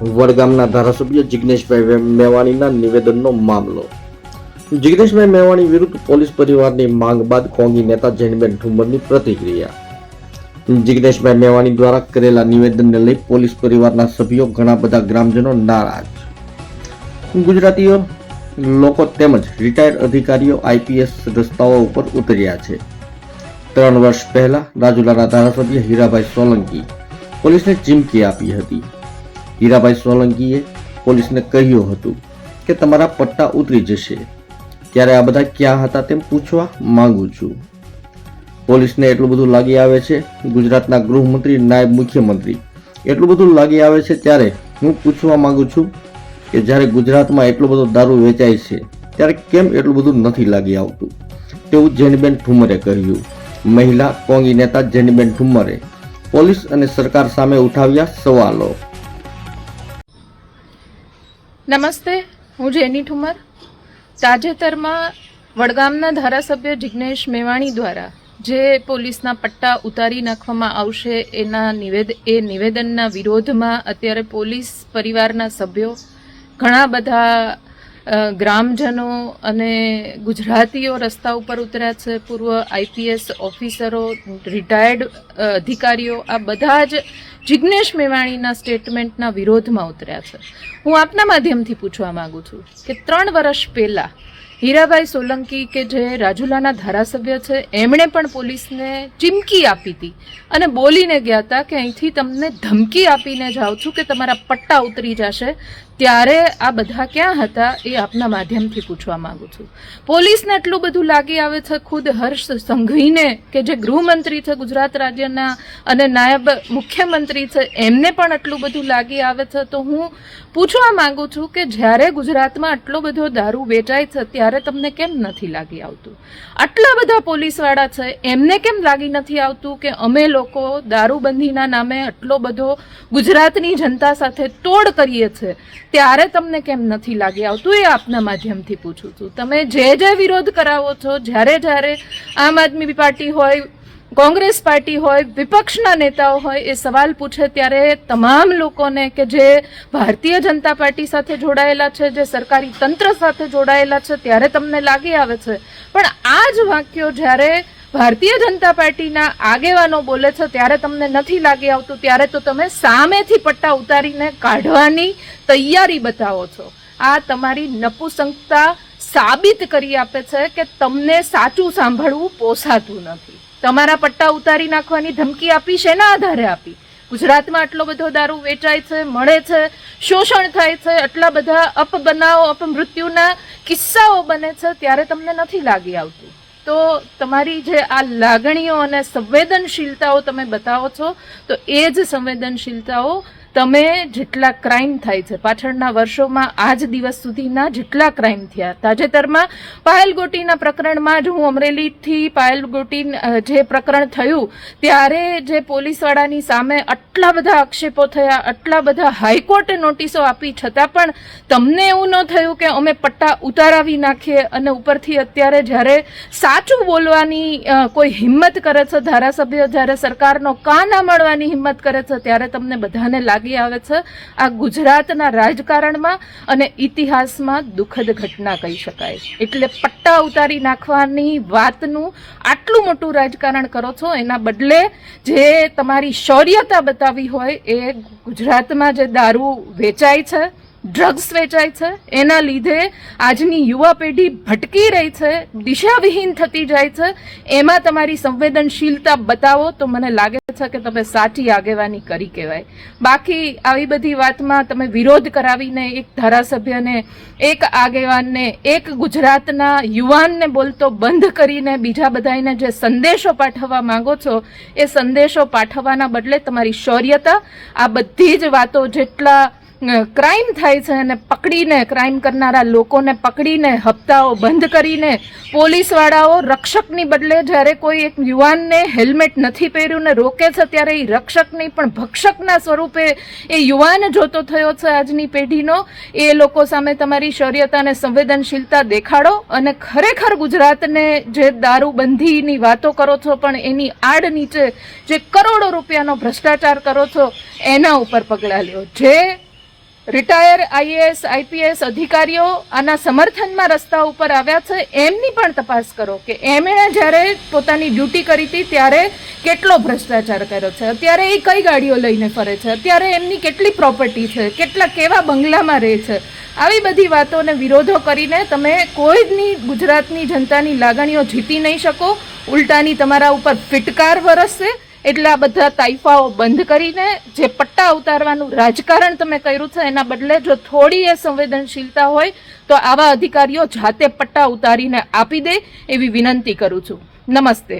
વડગામના ધારાસભ્ય જિગ્નેશભાઈ મેવાણીના નિવેદનનો મામલો. જિગ્નેશભાઈ મેવાણી વિરુદ્ધ પોલીસ પરિવારની માંગ બાદ કોંગી નેતા જૈનબેન ઠુંબરની પ્રતિક્રિયા. જિગ્નેશભાઈ મેવાણી દ્વારા કરેલા નિવેદનને લઈ પોલીસ પરિવારના સભ્યો ઘણા બધા ગ્રામજનો નારાજ. ગુજરાતીઓ લોકો તેમજ રિટાયર્ડ અધિકારીઓ આઈપીએસ રસ્તાઓ ઉપર ઉતર્યા છે. ત્રણ વર્ષ પહેલા રાજુલાના ધારાસભ્ય હીરાભાઈ સોલંકી પોલીસને ચીમકી આપી હતી. હીરાભાઈ સોલંકીએ પોલીસને કહ્યું હતું કે તમારા પટ્ટા ઉતરી જશે. ત્યારે આ બધા ક્યાં હતા તેમ પૂછવા માંગુ છું. પોલીસને એટલું બધું લાગી આવે છે, ગુજરાતના ગૃહમંત્રી, નાયબ મુખ્યમંત્રી, એટલું બધું લાગી આવે છે ત્યારે હું પૂછવા માંગુ છું કે જ્યારે ગુજરાતમાં એટલો બધો દારૂ વેચાય છે, ત્યારે કેમ એટલું બધું નથી લાગી આવતું? તેવું જેનીબેન ઠુમરે કહ્યું. મહિલા કોંગી નેતા જેનીબેન ઠુમરે પોલીસ અને સરકાર સામે ઉઠાવ્યા સવાલો. નમસ્તે, હું જેની ઠુમર. તાજેતરમાં વડગામના ધારાસભ્ય જિગ્નેશ મેવાણી દ્વારા જે પોલીસના પટ્ટા ઉતારી નાખવામાં આવશે એના નિવેદ, એ નિવેદનના વિરોધમાં અત્યારે પોલીસ પરિવારના સભ્યો ઘણા બધા ગ્રામજનો અને ગુજરાતીઓ રસ્તા ઉપર ઉતર્યા છે. પૂર્વ આઈપીએસ ઓફિસરો, રિટાયર્ડ અધિકારીઓ આ બધા જ જિજ્ઞેશ મેવાણીના સ્ટેટમેન્ટના વિરોધમાં ઉતર્યા છે. હું આપના માધ્યમથી પૂછવા માગું છું કે ત્રણ વર્ષ પહેલાં હીરાભાઈ સોલંકી કે જે રાજુલાના ધારાસભ્ય છે, એમણે પણ પોલીસને ચીમકી આપી હતી અને બોલીને ગયા હતા કે અહીંથી તમને ધમકી આપીને જાઉં છું કે તમારા પટ્ટા ઉતરી જશે. ત્યારે આ બધા ક્યાં હતા એ આપના માધ્યમથી પૂછવા માંગુ છું. પોલીસને એટલું બધું લાગી આવે છે, ખુદ હર્ષ સંઘવીને કે જે ગૃહમંત્રી છે ગુજરાત રાજ્યના અને નાયબ મુખ્યમંત્રી છે, એમને પણ આટલું બધું લાગી આવે છે. તો હું પૂછવા માગું છું કે જ્યારે ગુજરાતમાં આટલો બધો દારૂ વેચાય છે, ત્યારે તમને કેમ નથી લાગી આવતું? આટલા બધા પોલીસવાળા છે, એમને કેમ લાગી નથી આવતું કે અમે લોકો દારૂબંધીના નામે આટલો બધો ગુજરાતની જનતા સાથે તોડ કરીએ છીએ ત્યારે તમને કેમ નથી લાગી આવતું? એ આપના માધ્યમથી પૂછું છું. તમે જે જે વિરોધ કરાવો છો, જ્યારે જ્યારે આમ આદમી પાર્ટી હોય કોંગ્રેસ પાર્ટી હોય, વિપક્ષના નેતાઓ હોય, એ સવાલ પૂછે ત્યારે તમામ લોકોને કે જે ભારતીય જનતા પાર્ટી સાથે જોડાયેલા છે, જે સરકારી તંત્ર સાથે જોડાયેલા છે, ત્યારે તમને લાગી આવે છે. પણ આ જ વાક્યો જ્યારે ભારતીય જનતા પાર્ટીના આગેવાનો બોલે છે, ત્યારે તમને નથી લાગી આવતું. ત્યારે તો તમે સામેથી પટ્ટા ઉતારીને કાઢવાની તૈયારી બતાવો છો. આ તમારી નપુસંકતા સાબિત કરી આપે છે કે તમને સાચું સાંભળવું પોસાતું નથી. તમારા પટ્ટા ઉતારી નાખવાની ધમકી આપી શેના આધારે આપી? ગુજરાતમાં આટલો બધો દારૂ વેચાય છે, મળે છે, શોષણ થાય છે, આટલા બધા અપબનાવો, અપમૃત્યુના કિસ્સાઓ બને છે, ત્યારે તમને નથી લાગી આવતું? તો તમારી જે આ લાગણીઓ અને સંવેદનશીલતાઓ તમે બતાવો છો, તો એ જ સંવેદનશીલતાઓ તમે જેટલા ક્રાઇમ થાય છે, પાછળના વર્ષોમાં આજ દિવસ સુધીના જેટલા ક્રાઇમ થયા. તાજેતરમાં પાયલ ગોટીના પ્રકરણમાં જ હું અમરેલીથી પાયલ ગોટી જે પ્રકરણ થયું, ત્યારે જે પોલીસવાળાની સામે આટલા બધા આક્ષેપો થયા, આટલા બધા હાઈકોર્ટે નોટિસો આપી, છતાં પણ તમને એવું ન થયું કે અમે પટ્ટા ઉતારાવી નાખીએ અને ઉપરથી અત્યારે જ્યારે સાચું બોલવાની કોઈ હિંમત કરે છે, ધારાસભ્ય જ્યારે સરકારનો કાન મળવાની હિંમત કરે છે, ત્યારે તમને બધાને લાગી આવે છે. આ ગુજરાતના રાજકારણમાં અને ઇતિહાસમાં દુઃખદ ઘટના કહી શકાય. એટલે પટ્ટા ઉતારી નાખવાની વાતનું આટલું મોટું રાજકારણ કરો છો, એના બદલે જે તમારી શૌર્યતા બતાવી હોય એ ગુજરાતમાં જે દારૂ વેચાય છે ડ્રગ્સ વેચાય છે. એના લીધે આજની યુવા પેઢી ભટકી રહી છે, દિશાવિહીન થતી જાય છે. એમાં તમારી સંવેદનશીલતા બતાવો તો મને લાગે છે કે તમે સાચી આગેવાની કરી કહેવાય. બાકી આવી બધી વાતમાં તમે વિરોધ કરાવીને એક ધારાસભ્યને, એક આગેવાનને, એક ગુજરાતના યુવાનને બોલતો બંધ કરીને બીજા બધાને જે સંદેશો પાઠવવા માંગો છો, એ સંદેશો પાઠવવાના બદલે તમારી શૌર્યતા, આ બધી જ વાતો જેટલા ક્રાઇમ થાય છે અને પકડીને ક્રાઇમ કરનારા લોકોને પકડીને હપ્તાઓ બંધ કરીને પોલીસવાળાઓ રક્ષકની બદલે જ્યારે કોઈ એક યુવાનને હેલ્મેટ નથી પહેર્યું ને રોકે છે ત્યારે એ રક્ષકની પણ ભક્ષકના સ્વરૂપે એ યુવાન જોતો થયો છે આજની પેઢીનો. એ લોકો સામે તમારી શૌર્યતા અને સંવેદનશીલતા દેખાડો અને ખરેખર ગુજરાતને જે દારૂબંધીની વાતો કરો છો પણ એની આડ નીચે જે કરોડો રૂપિયાનો ભ્રષ્ટાચાર કરો છો, એના ઉપર પગલાં લ્યો. જે રિટાયર આઈએએસ, આઈપીએસ અધિકારીઓ આના સમર્થનમાં રસ્તા ઉપર આવ્યા છે. એમની પણ તપાસ કરો કે એમણે જ્યારે પોતાની ડ્યુટી કરી હતી ત્યારે કેટલો ભ્રષ્ટાચાર કર્યો છે? અત્યારે એ કઈ ગાડીઓ લઈને ફરે છે? અત્યારે એમની કેટલી પ્રોપર્ટી છે? કેટલા, કેવા બંગલામાં રહે છે? આવી બધી વાતોને વિરોધો કરીને તમે કોઈની ગુજરાતની જનતાની લાગણીઓ જીતી નહીં શકો. ઉલટાની તમારા ઉપર ફિટકાર વરસશે. એટલે આ બધા તાઇફાઓ બંધ કરીને જે પટ્ટા ઉતારવાનું રાજકારણ તમે કર્યું છે, એના બદલે જો થોડી એ સંવેદનશીલતા હોય, તો આવા અધિકારીઓ જાતે પટ્ટા ઉતારીને આપી દે એવી વિનંતી કરું છું. નમસ્તે.